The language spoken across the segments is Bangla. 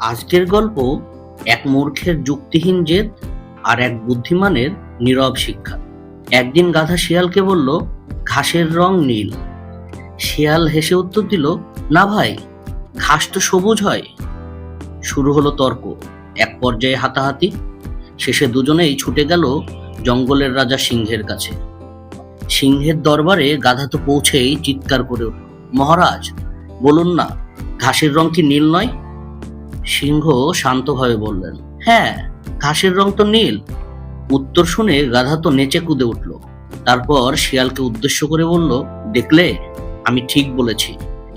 আজকের গল্প এক মূর্খের যুক্তিহীন জেদ আর এক বুদ্ধিমানের নীরব শিক্ষা। একদিন গাধা শিয়ালকে বলল, ঘাসের রং নীল। শিয়াল হেসে উত্তর দিল, না ভাই, ঘাস তো সবুজ হয়। শুরু হলো তর্ক, এক পর্যায়ে হাতাহাতি। শেষে দুজনেই ছুটে গেল জঙ্গলের রাজা সিংহের কাছে। সিংহের দরবারে গাধা তো পৌঁছেই চিৎকার করে উঠল, মহারাজ, বলুন না, ঘাসের রং কি নীল নয়? সিংহ শান্তভাবে বললেন হ্যাঁ ঘাসের রং তো নীল। উত্তর শুনে গাধা তো নেচে কুদে উঠল। তারপর শিয়ালকে উদ্দেশ্য করে বলল, দেখলে, আমি ঠিক বলেছি।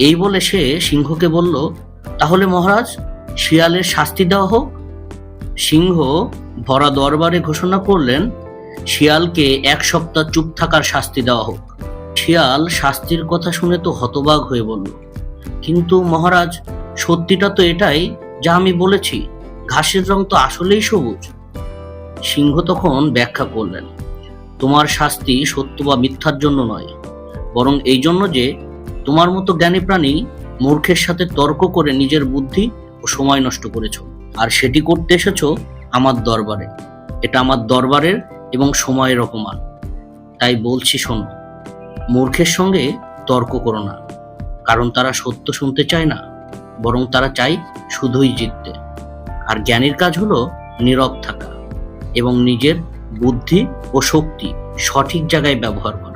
এই বলে সে সিংহকে বলল, তাহলে মহারাজ, শিয়ালের শাস্তি দেওয়া হোক? সিংহ ভরা দরবারে ঘোষণা করলেন, শিয়ালকে এক সপ্তাহ চুপ থাকার শাস্তি দেওয়া হোক। শিয়াল শাস্তির কথা শুনে তো হতবাক হয়ে বলল, কিন্তু মহারাজ, সত্যিটা তো এটাই যা আমি বলেছি, ঘাসের রং তো আসলেই সবুজ। সিংহ তখন ব্যাখ্যা করলেন, তোমার শাস্তি সত্য বা মিথ্যার জন্য নয়, বরং এই জন্য যে তোমার মতো জ্ঞানী প্রাণী মূর্খের সাথে তর্ক করে নিজের বুদ্ধি ও সময় নষ্ট করেছ, আর সেটি করতে এসেছ আমার দরবারে। এটা আমার দরবারের এবং সময়ের অপমান। তাই বলছি, শোনো, মূর্খের সঙ্গে তর্ক করো না, কারণ তারা সত্য শুনতে চায় না। বরং তারা চায় শুধুই জিততে। আর জ্ঞানীর কাজ হলো নীরব থাকা এবং নিজের বুদ্ধি ও শক্তি সঠিক জায়গায় ব্যবহার করা।